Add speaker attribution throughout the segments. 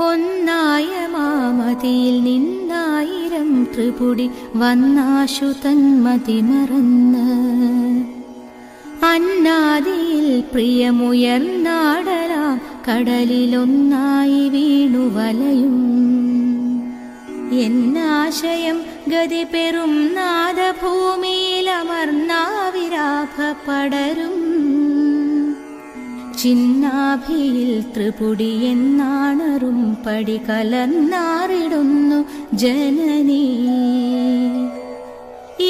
Speaker 1: ഒന്നായ മാമതിയിൽ നിന്നായിരം ത്രിപുടി വന്നാശു തന്മതി മറന്ന്. അന്നാദിയിൽ പ്രിയമുയർന്നാടലാം കടലിലൊന്നായി വീണു വലയും. എന്നാശയം ഗതി പെറും നാദഭൂമിയിലമർന്നാവിരാഭ പടരും. ചിന്നാഭിയിൽ ത്രിപുടി എന്നാണറും പടി കലർന്നാറിടുന്നു ജനനീ.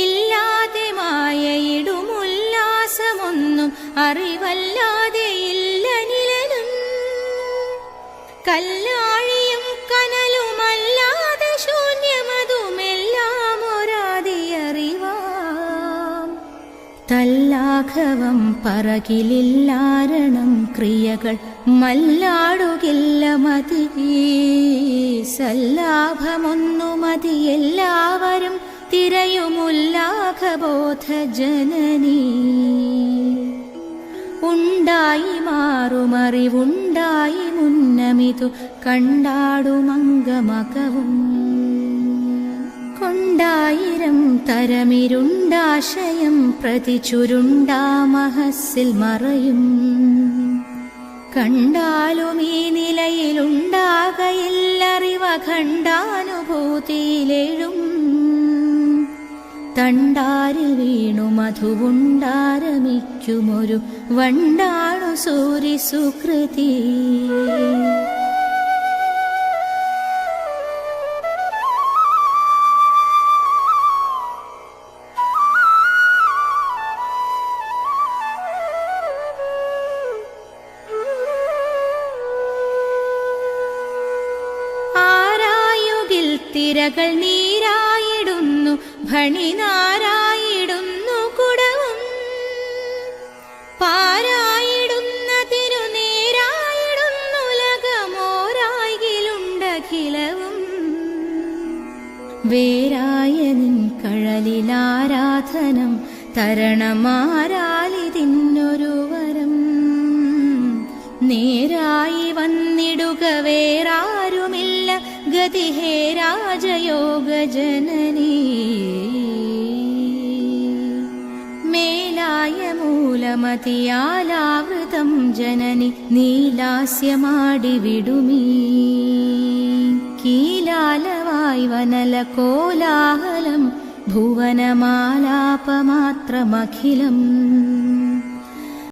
Speaker 1: ഇല്ലാതെ മായയിടുമുല്ലാസമൊന്നും അറിവല്ലാതെ ഇല്ല നിലനും കല്ലാഴിയും കനലുമല്ലാതെ ശൂന്യമതുമെല്ലാം ഒരാതിയറിവാം. തല്ലാഘവം പറകിലില്ലാരണം ക്രിയകൾ മല്ലാടുകില്ല മതി സല്ലാഭമൊന്നു മതി എല്ലാവരും തിരയുമുല്ലാഘബോധ ജനനീ ഉണ്ടായി മാറുമറിവുണ്ടായി മുന്നമിതു കണ്ടാടുമംഗമകവും. കൊണ്ടായിരം തരമിരുണ്ടാശയം പ്രതി ചുരുണ്ടാമഹസിൽ മറയും. കണ്ടാലും ഈ നിലയിലുണ്ടാകയില്ലറിവ ഖണ്ഡാനുഭൂതിയിലെഴും തണ്ടാരി വീണു മധുവുണ്ടാരമിക്കുമൊരു വണ്ടാണു സൂരി സുകൃതി തിരകൾ നീരായിടുന്നു ഭണിനാരായിടുന്നു കുടവും. പാരായിടുന്ന തിരുനേരായിടുന്നുലകമോരായിലുണ്ടഖിലവും വേരായ നിൻ കഴലിലാരാധനം തരണമാരാലിതിന്നൊരു വരം നേരായി വന്നിടുക വേറാരുമില്ല तिहे राजयोगजननी मेलाय मूलमतियालावृतं जननि नीलास्यमाडिविडुमी माडिविडुमि भुवनमालापमात्रमखिलम्।